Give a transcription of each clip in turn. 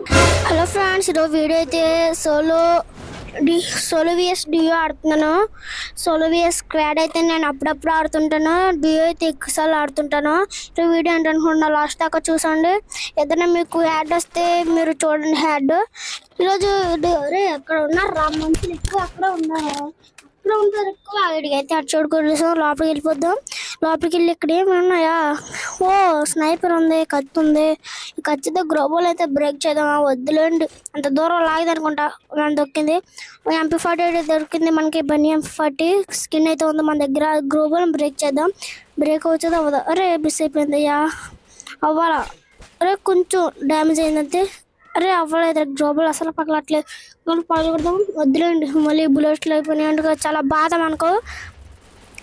Hello friends ఈరోజు video అయితే solo D solo VS duo ఆడుతున్నాను. సోలో విఎస్ క్రాడ్ అయితే నేను అప్పుడప్పుడు ఆడుతుంటాను. డియో అయితే ఎక్కువసార్లు ఆడుతుంటాను. ఈ వీడియో ఏంటనుకుంటున్నా లాస్ట్ దాకా చూసండి. ఏదైనా మీకు యాడ్ వస్తే మీరు చూడండి హ్యాడ్ ఈరోజు అరే అక్కడ ఉన్నారు? రా మనుషులు ఎక్కువ అక్కడ ఉన్నారు? అక్కడ ఉంటారు ఎక్కువ. వీడికి అటు చూడుకోలేదు లోపలికి వెళ్ళిపోద్దాం. లోపలికి వెళ్ళి ఇక్కడ ఏమన్నాయా? ఉన్నాయా ఓ స్నైపర్ ఉంది కత్తి ఉంది. ఈ కత్తితో గ్రోబోల్ అయితే బ్రేక్ చేద్దాం వద్దులేండి. అంత దూరం లాగదు అనుకుంటా. మనం దొక్కింది. ఎంపీ ఫార్టీ దొరికింది మనకి. బన్నీ ఎంపీ ఫార్టీ స్కిన్ అయితే ఉంది మన దగ్గర. గ్రోబోల్ బ్రేక్ చేద్దాం. బ్రేక్ వచ్చేది అవ్వదా? అరే మిస్ అయిపోయింది అయ్యా అవ్వాలా? అరే కొంచెం డ్యామేజ్ అయిందంటే అరే అవ్వలేదు గ్లోబల్ అసలు పగలట్లేదు. మనం పగలకూడదాం వద్దులేండి మళ్ళీ బుల్లెట్లు అయిపోయినాయి. అంటే చాలా బాధ మనకు.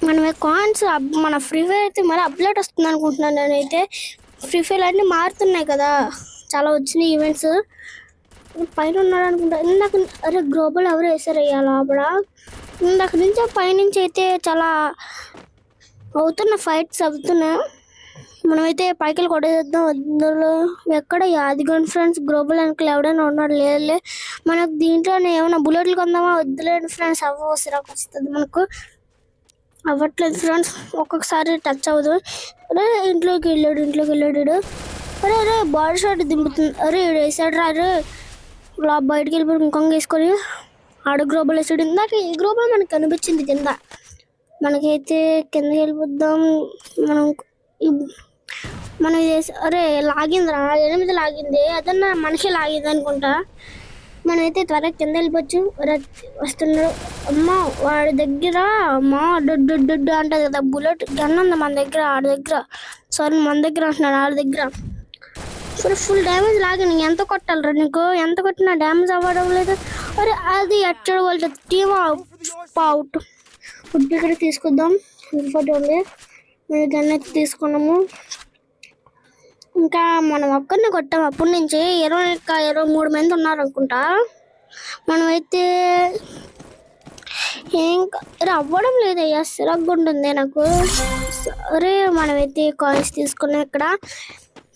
మనం కాయిన్స్ మన ఫ్రీ ఫైర్ అయితే మళ్ళీ అప్డేట్ వస్తుంది అనుకుంటున్నాను నేనైతే. ఫ్రీ ఫైర్ అన్నీ మారుతున్నాయి కదా. చాలా వచ్చినాయి ఈవెంట్స్ పైన ఉన్నాడు అనుకుంటా. ఇందాక అరే గ్లోబల్ ఎవరు వేసారు అయ్యా లోపల? ఇందాక నుంచి పైనుంచి అయితే చాలా అవుతున్న ఫైట్స్ అవుతున్నాయి. మనమైతే పైకిలు కొట్టేద్దాం అందులో ఎక్కడ యాదిగోన్ ఫ్రెండ్స్ గ్లోబల్ అంకుల్ ఎవడైనా ఉన్నాడు? లేదులే మనకు దీంట్లోనే ఏమైనా బుల్లెట్లు కొందామా? వద్దులేండి ఫ్రెండ్స్ అవ్వ సిరాకు వస్తుంది మనకు. అవ్వట్లేదు ఫ్రెండ్స్ ఒక్కొక్కసారి టచ్ అవ్వదు. అరే ఇంట్లోకి వెళ్ళాడు ఇంట్లోకి వెళ్ళాడు అరే అరే బాడీ షాట్ దింపుతుంది. అరే వేసాడు రా అరే. ఇలా బయటికి వెళ్ళిపోయి ఇంకొంగ వేసుకొని ఆడ గ్లోబల్ వేసాడు. ఇందాక ఈ గ్లోబల్ మనకు కనిపించింది కింద. మనకైతే కిందకి వెళ్ళిపోద్దాం. మనం మనం అరే లాగిందిరా ఎనిమిది లాగింది అదన్నా మనిషి లాగింది అనుకుంటా. మనమైతే త్వరగా కింద వెళ్ళిపోవచ్చు. వస్తున్నారు వస్తున్నాడు. అమ్మ వాడి దగ్గర అమ్మా డొడ్డు డొడ్డు అంటది కదా బుల్లెట్ గన్ ఉంది మన దగ్గర ఆడి దగ్గర. సారీ మన దగ్గర అంటున్నాడు ఆడి దగ్గర. ఫుల్ ఫుల్ డ్యామేజ్ లాగా నీకు ఎంత కొట్టాలరా నీకు? ఎంత కొట్టినా డ్యామేజ్ అవ్వడం లేదు. అరే అది అచ్చడు వాళ్ళ టీమ్ అవుట్ ఫుడ్ ఇక్కడ తీసుకుందాం ఫోటో ఉంది. గన్ అయితే తీసుకున్నాము. ఇంకా మనం ఒక్కరిని కొట్టాం. అప్పటి నుంచి ఇరవై ఇంకా ఇరవై మూడు మంది ఉన్నారు అనుకుంటా. మనమైతే ఏం క- అవ్వడం లేదయ్యా సిరగ్గా ఉంటుంది నాకు. సరే మనమైతే కాలేజ్ తీసుకున్నాం ఇక్కడ.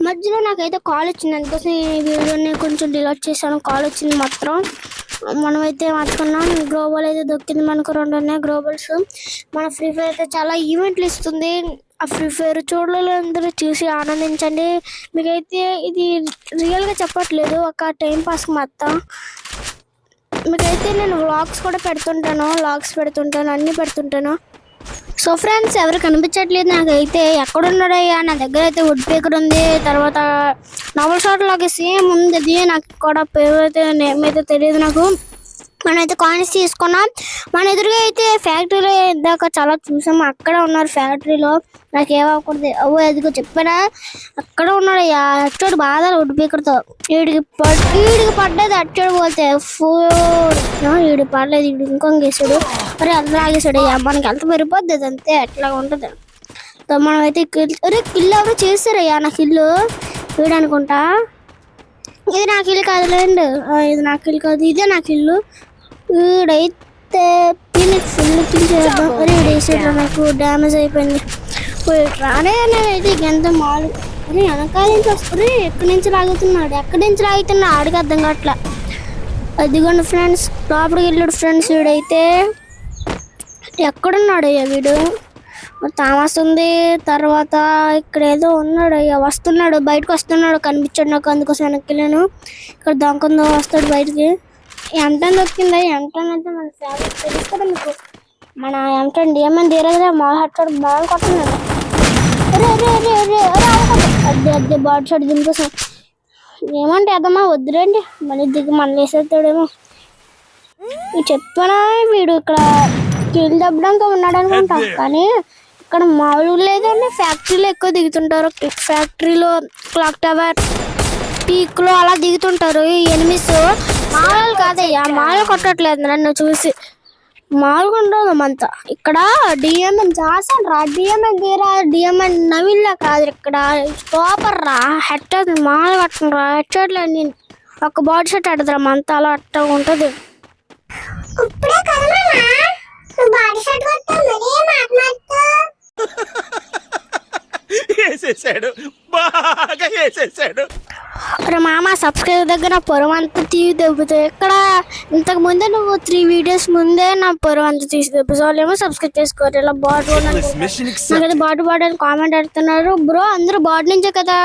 మధ్యలో నాకైతే కాల్ వచ్చింది. అందుకోసం ఈ వీడియోని కొంచెం డిలీట్ చేశాను. కాల్ వచ్చింది మాత్రం. మనమైతే మార్చుకున్నాం గ్లోబల్ అయితే దొక్కింది. మనకు రెండు ఉన్నాయి గ్లోబల్స్ మన ఫ్రీ ఫైర్ అయితే చాలా ఈవెంట్లు ఇస్తుంది. ఆ ఫ్రీ ఫైర్ చూడలేందరూ చూసి ఆనందించండి. మీకైతే ఇది రియల్గా చెప్పట్లేదు. ఒక టైం పాస్ మొత్తం మీకైతే నేను వ్లాగ్స్ కూడా పెడుతుంటాను. వ్లాగ్స్ పెడుతుంటాను. అన్నీ పెడుతుంటాను. సో ఫ్రెండ్స్ ఎవరు కనిపించట్లేదు నాకైతే. ఎక్కడున్నాడయ్యా? నా దగ్గర అయితే వుడ్ పేకర్ ఉంది. తర్వాత నావల్ షాట్ లాగా సేమ్ ఉంది అది నాకు కూడా పేరు అయితే నేమ్ అయితే తెలియదు నాకు. మనమైతే కాయిన్స్ తీసుకున్నాం. మన ఎదురుగా అయితే ఫ్యాక్టరీలో ఇందాక చాలా చూసాం. అక్కడ ఉన్నారు ఫ్యాక్టరీలో నాకు ఏమవకూడదు అవ్వ ఎదుగు చెప్పానా. అక్కడ ఉన్నాడు అచ్చోడు బాధ వుడ్ పీకర్తో వీడికి పడ్ వీడికి పడ్డది అచ్చోడు పోతే. ఫోర్ వీడి పడలేదు. వీడు ఇంకొంగేసాడు వేసాడు అరే అందరూ ఆగేసాడు అయ్యా మనకి ఎంత పెరిగిపోద్ది అది అంతే అట్లా ఉంటుంది. సో మనం అయితే కిల్ ఎవరు చేస్తారయ్యా నా కిల్లు? వీడు అనుకుంటా? ఇది నాకు ఇల్లు కాదులేండి ఇది నాకు ఇల్లు కాదు ఇదే నాకు ఇల్లు వీడైతే దీనికి ఫుల్ కిల్ చేద్దాం. వేసాడు నాకు డ్యామేజ్ అయిపోయింది. పోయి రానే నేనైతే ఎంత మాలు. అరే వెనకాల నుంచి వస్తుంది ఎక్కడి నుంచి లాగుతున్నాడు? ఎక్కడి నుంచి లాగుతున్నా ఆడికి అర్థం కావట్లా. అదిగోండి ఫ్రెండ్స్ లోపలికి వెళ్ళాడు ఫ్రెండ్స్ వీడైతే ఎక్కడున్నాడయ్యా వీడు? తామస్ ఉంది తర్వాత ఇక్కడ ఏదో ఉన్నాడు అయ్యా వస్తున్నాడు బయటకు వస్తున్నాడు కనిపించాడు నాకు అందుకోసం వెనక్కి వెళ్ళాను. ఇక్కడ దొంగందో వస్తాడు బయటికి. ఎంటన్ దొరికింది ఎంటన్ అంటే మన ఫేవరెట్ తెలుసు కదా మీకు. మన ఎంటన్ డిఎంఎన్ తీరగా మాల్ హట్టాడు బాగా కొట్టున్నాడు అరే అరే అరే అరే అరే అద్దె అద్దె బాడీ షాట్ దీనికోసం. ఏమంటే అదమ్మా వద్దురండి. మళ్ళీ దిగి మళ్ళీ వేసేస్తాడేమో. చెప్తానా వీడు ఇక్కడ కీళ్ళు దబ్బడానికి ఉన్నాడు అనుకుంటా కానీ ఇక్కడ మామూలు లేదండి ఫ్యాక్టరీలో ఎక్కువ దిగుతుంటారు. ఫ్యాక్టరీలో క్లాక్ టవర్ పీక్లో అలా దిగుతుంటారు. ఈ ఎనిమిస్ మామూలు కాదయ్యా మామూలు కొట్టట్లేదు నన్ను చూసి. మామూలుగా ఉండదు అంతా. ఇక్కడ డిఎంఎన్ జాసన్ రా డిఎంఎన్ తీరా డిఎంఎన్ నవీన్లా కాదు ఇక్కడ. సూపర్ రా హెడ్ మామూలుగా కట్టను రా. హెడ్ షాట్లో నేను ఒక బాడీ షర్ట్ ఆడదురా అంతా అలా అట్ట ఉంటుంది. వేసేసాడు. బాగా వేసేసాడు. మామ సబ్స్క్రైబ్ దగ్గర నా పొరం అంతా తీసి దెబ్బతావు ఎక్కడ? ఇంతకు ముందే నువ్వు త్రీ వీడియోస్ ముందే నా పొరం అంతా తీసి దెబ్బతావు వాళ్ళు ఏమో సబ్స్క్రైబ్ చేసుకోరు ఇలా బాట్ నాకైతే బాటు బాటు అని కామెంట్ పెడుతున్నారు. బ్రో అందరూ బాట్ నుంచే కదా.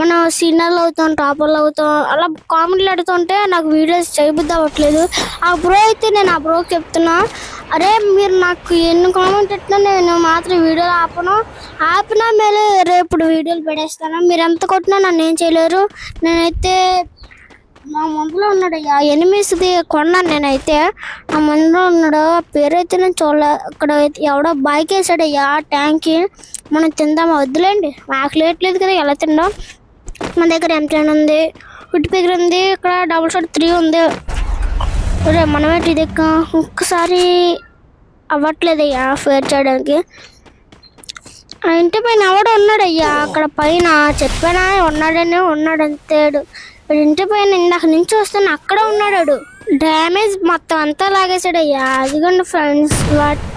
మనం సీనియర్లు అవుతాం టాపర్లు అవుతాం. అలా కామెంట్లు పెడుతుంటే నాకు వీడియోస్ చేయబుద్ధి అవ్వట్లేదు. ఆ బ్రో అయితే నేను ఆ బ్రోకి చెప్తున్నా. అరే మీరు నాకు ఎన్ని కామెంట్ పెట్టినా నేను మాత్రం వీడియోలు ఆపను. ఆపినా మేలే రేపు వీడియోలు పెడేస్తాను మీరు ఎంత కొట్టినా నన్ను ఏం చేయలేరు. నేనైతే మా ముందులో ఉన్నాడు ఆ ఎనిమిది కొన్నాను నేనైతే. ఆ ముందులో ఉన్నాడు. ఆ పేరైతే నేను చూడలే. ఇక్కడ అయితే ఎవడో బైక్ వేసాడయ్యా ట్యాంక్కి మనం తిందామా? వద్దులేండి. మాకు లేట్లేదు కదా ఎలా తిందాం? మన దగ్గర ఎంప్లాన్ ఉంది. ఉట్టి పిగర్ ఉంది. ఇక్కడ డబుల్ షాట్ త్రీ ఉంది. ఒరే మనమేంటి ఇది ఎక్క ఒక్కసారి అవ్వట్లేదయ్యా ఫేర్ చేయడానికి ఆ ఇంటి పైన ఎవడో ఉన్నాడయ్యా? అక్కడ పైన చెప్పానా? ఉన్నాడనే ఉన్నాడు అంతేడు ఇంటి పైన ఇందాక నుంచి వస్తాను అక్కడ ఉన్నాడు డ్యామేజ్ మొత్తం అంతా లాగేశాడయ్యా. అదిగోండి ఫ్రెండ్స్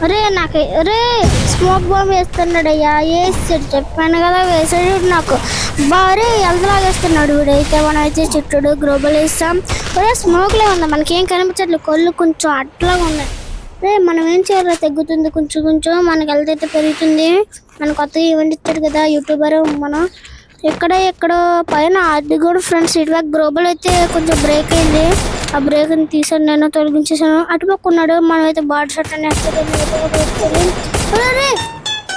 అరే నాకు అరే స్మోక్ బాంబ్ వేస్తున్నాడయ్యా. వేసాడు చెప్పాను కదా వేసాడు నాకు. బారే ఎంత లాగేస్తున్నాడు వీడైతే మనం అయితే చుట్టూడు గ్లోబల్ వేస్తాం. అరే స్మోక్లే ఉంది. మనకేం కనిపించట్లేదు కళ్ళు కొంచెం అట్లా ఉన్నాయి. అరే మనం ఏం చేయాలో తగ్గుతుంది. కొంచెం కొంచెం మనకి హెల్త్ అయితే పెరుగుతుంది. మన కొత్త ఈవెంట్ ఇచ్చాడు కదా యూట్యూబర్ మనం. ఎక్కడ ఎక్కడో పైన. అది కూడా ఫ్రెండ్స్ ఇటువైపు గ్లోబల్ అయితే కొంచెం బ్రేక్ అయింది. ఆ బ్రేక్ని తీసాను నేను తొలగించేసాను అటుపక్క ఉన్నాడు మనం అయితే బాడీ షర్ట్ అని వేస్తాడు